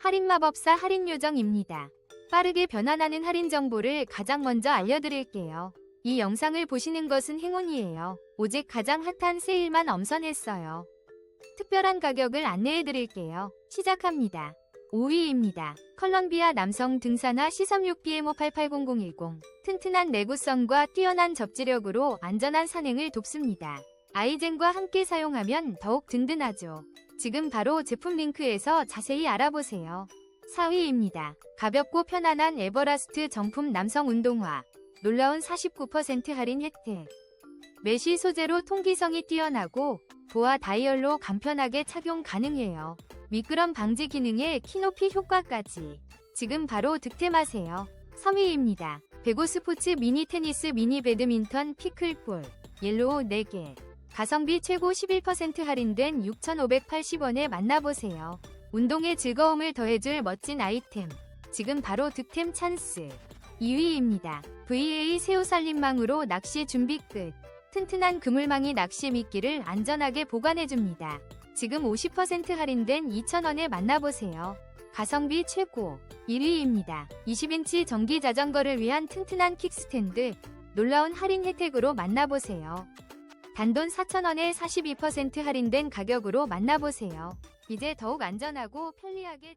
할인마법사 할인요정입니다. 빠르게 변환하는 할인 정보를 가장 먼저 알려드릴게요. 이 영상을 보시는 것은 행운이에요. 오직 가장 핫한 세일만 엄선했어요. 특별한 가격을 안내해드릴게요. 시작합니다. 5위입니다. 컬럼비아 남성 등산화 C36BMO880010 튼튼한 내구성과 뛰어난 접지력으로 안전한 산행을 돕습니다. 아이젠과 함께 사용하면 더욱 든든하죠. 지금 바로 제품 링크에서 자세히 알아보세요. 4위입니다. 가볍고 편안한 에버라스트 정품 남성 운동화. 놀라운 49% 할인 혜택. 메쉬 소재로 통기성이 뛰어나고 보아 다이얼로 간편하게 착용 가능해요. 미끄럼 방지 기능에 키높이 효과까지. 지금 바로 득템하세요. 3위입니다. 베고 스포츠 미니 테니스 미니 배드민턴 피클볼. 옐로우 4개. 가성비 최고 11% 할인된 6,580원에 만나보세요. 운동의 즐거움을 더해줄 멋진 아이템. 지금 바로 득템 찬스. 2위입니다. VA 새우살림망으로 낚시 준비 끝. 튼튼한 그물망이 낚시 미끼를 안전하게 보관해줍니다. 지금 50% 할인된 2,000원에 만나보세요. 가성비 최고. 1위입니다. 20인치 전기 자전거를 위한 튼튼한 킥스탠드. 놀라운 할인 혜택으로 만나보세요. 단돈 4,000원에 42% 할인된 가격으로 만나보세요. 이제 더욱 안전하고 편리하게